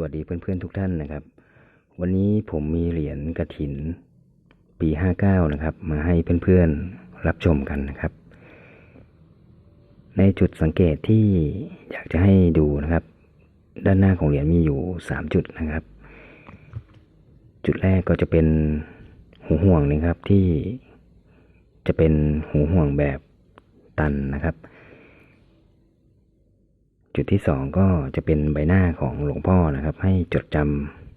วัสดีเพื่อนๆทุกท่านนะครับ วันนี้ผมมีเหรียญกระถิน ปี59นะครับ มาให้เพื่อนๆรับชมกันนะครับ ในจุดสังเกตที่อยากจะให้ดูนะครับ ด้านหน้าของเหรียญมีอยู่3จุดนะครับ จุดแรกก็จะเป็นหูห่วงนะครับที่จะเป็นหูห่วงแบบตันนะครับ จุดที่สองก็จะเป็นใบหน้าของหลวงพ่อนะครับ ให้จดจ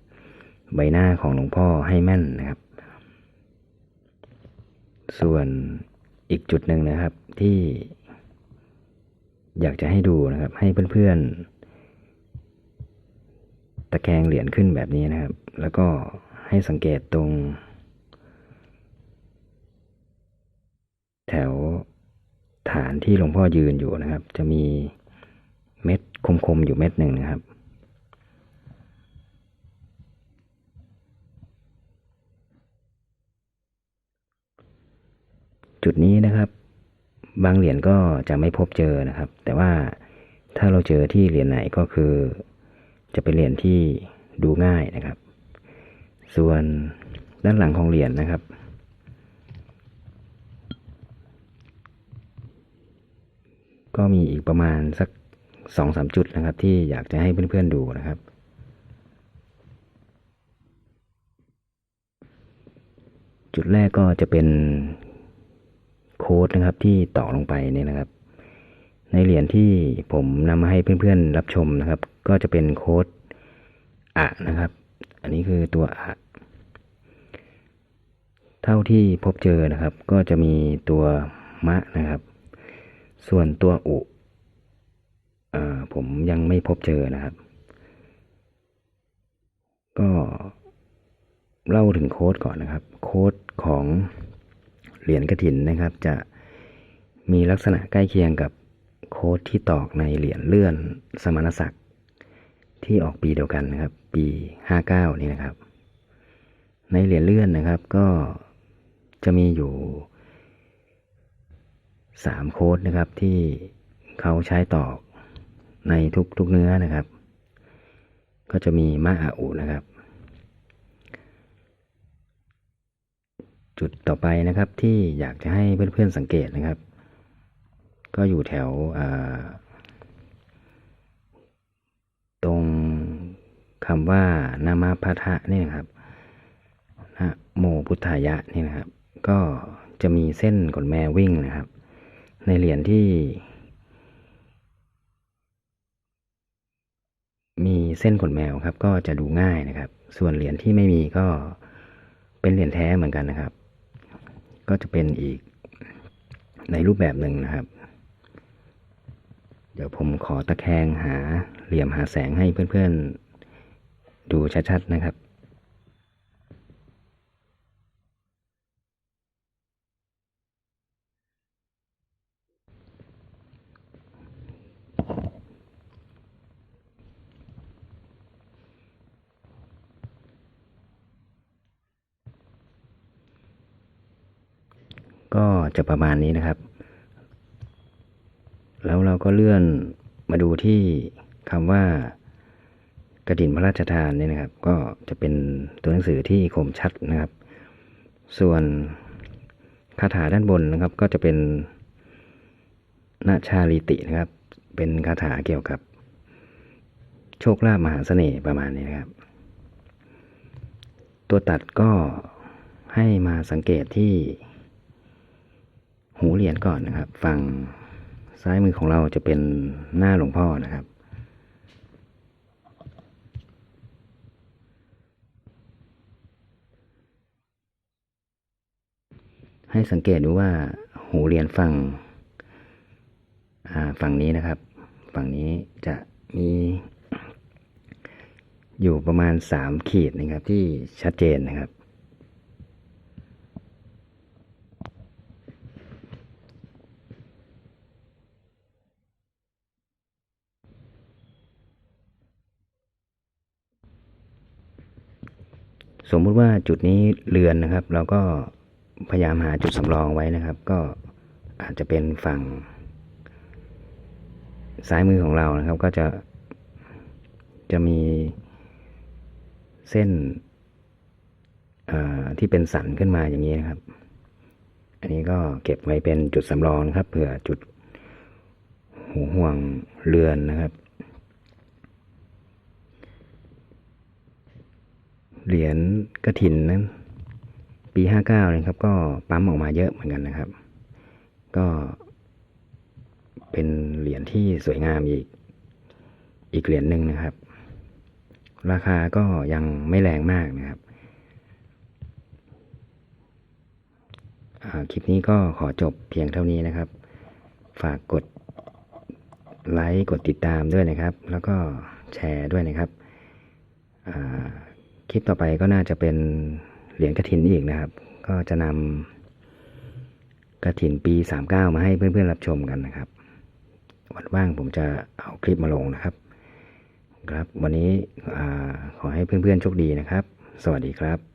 ำใบหน้าของหลวงพ่อให้แม่นนะครับ ส่วนอีกจุดหนึ่งนะครับที่ อยากจะให้ดูนะครับ ให้เพื่อนๆ ตะแคงเหรียญขึ้นแบบนี้นะครับ แล้วก็ให้สังเกตตรง แถวฐานที่หลวงพ่อยืนอยู่นะครับ จะมี เม็ดคมๆอยู่เม็ดหนึ่งนะครับ จุดนี้นะครับ บางเหรียญก็จะไม่พบเจอนะครับ แต่ว่าถ้าเราเจอที่เหรียญไหนก็คือ จะเป็นเหรียญที่ดูง่ายนะครับ ส่วนด้านหลังของเหรียญนะครับก็มีอีกประมาณสัก สองสามจุดนะครับ ที่อยากจะให้เพื่อนๆดูนะครับ จุดแรกก็จะเป็นโค้ดนะครับที่ต่อลงไปเนี่ยนะครับ ในเหรียญที่ผมนำมาให้เพื่อนๆรับชมนะครับ ก็จะเป็นโค้ดอะนะครับ อันนี้คือตัวอะเท่าที่พบเจอนะครับ ก็จะมีตัวมะนะครับ ส่วนตัวอุ ผมยังไม่พบเจอนะครับ ก็เล่าถึงโค้ดก่อนนะครับ โค้ดของเหรียญกระถินนะครับ จะมีลักษณะใกล้เคียงกับโค้ดที่ตอกในเหรียญเลื่อนสมณศักดิ์ที่ออกปีเดียวกันนะครับ ปี 59 นี่นะครับ ในเหรียญเลื่อนนะครับก็จะมีอยู่สามโค้ดนะครับที่เขาใช้ตอก ในทุกทุกเนื้อนะครับ ก็จะมีมะอาอุนะครับ จุดต่อไปนะครับที่อยากจะให้เพื่อนๆสังเกตนะครับ ก็อยู่แถวตรงคำว่านามาพัทะนี่นะครับนะโมพุทธายะนี่นะครับ ก็จะมีเส้นขนแมววิ่งนะครับ ในเหรียญที่ มี เส้นขนแมวครับ ก็จะดูง่ายนะครับ ส่วนเหรียญที่ไม่มีก็เป็นเหรียญแท้เหมือนกันนะครับ ก็จะเป็นอีกในรูปแบบหนึ่งนะครับ เดี๋ยวผมขอตะแคงหาเหลี่ยมหาแสงให้เพื่อนๆ ดูชัดๆนะครับ ก็จะประมาณนี้นะครับ แล้วเราก็เลื่อนมาดูที่คำว่ากระดิ่นพระราชทานเนี่ยนะครับ ก็จะเป็นตัวหนังสือที่คมชัดนะครับ ส่วนคาถาด้านบนนะครับ ก็จะเป็นนาชาลิตินะครับ เป็นคาถาเกี่ยวกับ โชคลาภมหาเสน่ห์ประมาณนี้นะครับ ตัวตัดก็ให้มาสังเกตที่ หูเหรียญก่อนนะครับ ฝั่งซ้ายมือของเราจะเป็นหน้าหลวงพ่อนะครับ ให้สังเกตดูว่าหูเหรียญฝั่งฝั่งนี้นะครับ ฝั่งนี้จะมีอยู่ประมาณสามขีดนะครับที่ชัดเจนนะครับ สมมุติว่าจุดนี้เรือนนะครับ เราก็พยายามหาจุดสำรองไว้นะครับ ก็อาจจะเป็นฝั่ง ซ้ายมือของเรานะครับ ก็จะจะมีเส้นที่เป็นสันขึ้นมาอย่างนี้นะครับ อันนี้ก็เก็บไว้เป็นจุดสำรองนะครับเผื่อจุดหูห่วงเรือนนะครับ เหรียญกระถินนั้น ปีห้าเก้าเลยครับ ก็ปั๊มออกมาเยอะเหมือนกันนะครับ ก็เป็นเหรียญที่สวยงามอีก อีกเหรียญหนึ่งนะครับ ราคาก็ยังไม่แรงมากนะครับคลิปนี้ก็ขอจบเพียงเท่านี้นะครับ ฝากกดไลค์กดติดตามด้วยนะครับ แล้วก็แชร์ด้วยนะครับ คลิปต่อไปก็น่าจะเป็นเหรียญกระถินอีกนะครับ ก็จะนำกระถินปี 39 มาให้เพื่อนๆรับชมกันนะครับ วันว่างผมจะเอาคลิปมาลงนะครับ ครับ วันนี้อขอให้เพื่อนๆโชคดีนะครับ สวัสดีครับ